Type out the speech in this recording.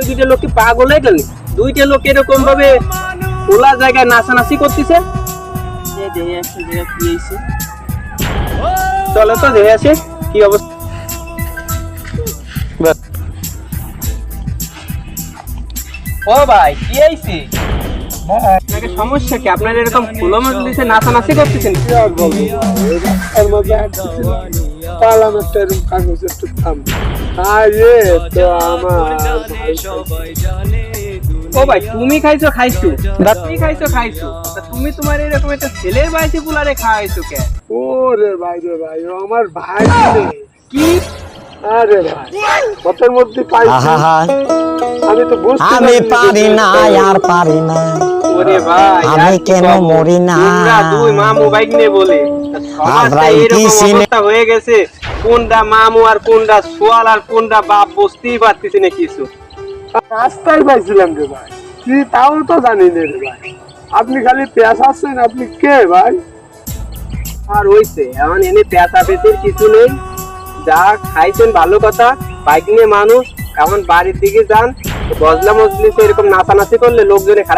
দুইটা লোক কি পাগল হয়ে গেল? দুইটা লোক এরকম ভাবে খোলা জায়গায় নাচানাচি করতেছে। চলো তো দেখে আসি। কি অবস্থা? ও ভাই কি আপনাকে সমস্যা কি? আপনার এরকম খোলা মজলিসে নাচানাচি করতেছেন? পালাম একটা এরকম কাগজের টুকতাম আরে তো আমার ও ভাই তুমি খাইছো খাইছো? তুমি খাইছো খাইছো? তুমি তোমার এরকম একটা ছেলের বয়সী পুলারে খাওয়াইছো কে ওরে ভাই রে ভাই আমার ভাই কি? আরে ভাই কতের মধ্যে পাইছি। আমি তো বুঝতে আমি পারি না আর পারি না। আমি কেন মরি না? দুই মামু বাইক নিয়ে বলে। আমরা এরকম সিনে- হয়ে গেছে কোনটা মামু আর কোনটা সোয়াল আর কোনটা বাপ বুঝতেই পারতেছি না কিছু। রাস্তায় পাইছিলাম রে ভাই। কি তাও তো জানি না রে ভাই। আপনি খালি পেঁয়াজ আসছেন আপনি কে ভাই? আর হইছে এখন এনে পেঁচা পেঁচির কিছু নেই। যা খাইছেন ভালো কথা বাইক নিয়ে মানুষ এখন বাড়ির দিকে যান। বজলা মজলিসে এরকম নাচানাচি করলে লোকজনে খারাপ